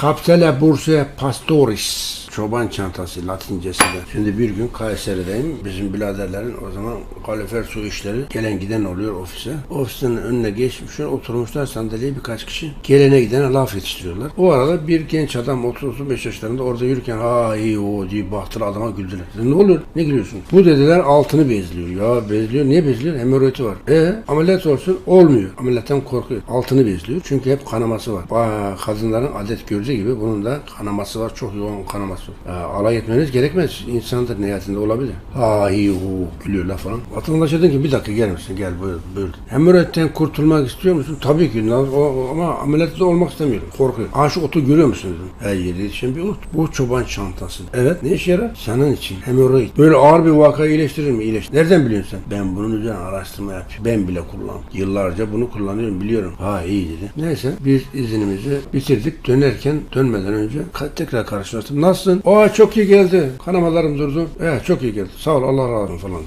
Capsule Bursae Pastoris. Çoban çantası latincesi de. Şimdi bir gün Kayseri'deyim. Bizim biraderlerin o zaman kalifer su işleri gelen giden oluyor ofise. Ofisin önüne geçmişler oturmuşlar sandalyeye birkaç kişi. Gelene gidene laf yetiştiriyorlar. O arada bir genç adam 30-35 yaşlarında orada yürürken ha iyi o diye baktılar adama güldüler. Dedim, ne oluyor? Ne gülüyorsun? Bu dediler altını bezliyor. Ya bezliyor. Niye bezliyor? Hemoroidi var. E ameliyat olsun olmuyor. Ameliyattan korkuyor. Altını bezliyor. Çünkü hep kanaması var. Aa, kadınların adet göreceği gibi bunun da kanaması var. Çok yoğun kanaması var. Aa, alay etmeniz gerekmez. İnsandır nihayetinde olabilir. Ha iyi o gülüyorlar falan. Vatandaşa dedim ki bir dakika gel misin? Gel buyur. buyur. Hemoroidden kurtulmak istiyor musun? Tabii ki. O, ama ameliyatta olmak istemiyorum. Korkuyorum. Aa şu otu görüyor musun dedim. Her yerde yetişen bir ot. Bu çoban çantası. Evet ne işe yarar? Senin için. Hemoroid. Böyle ağır bir vakayı iyileştirir mi? İyileştirir. Nereden biliyorsun sen? Ben bunun üzerine araştırma yapıyorum. Ben bile kullandım. Yıllarca bunu kullanıyorum biliyorum. Ha iyi dedi. Neyse biz izinimizi bitirdik. Dönerken dönmeden önce tekrar karşılaştım. Nasılsın? Aa çok iyi geldi. Kanamalarım durdu. Evet çok iyi geldi. Sağ ol Allah razı olsun falan.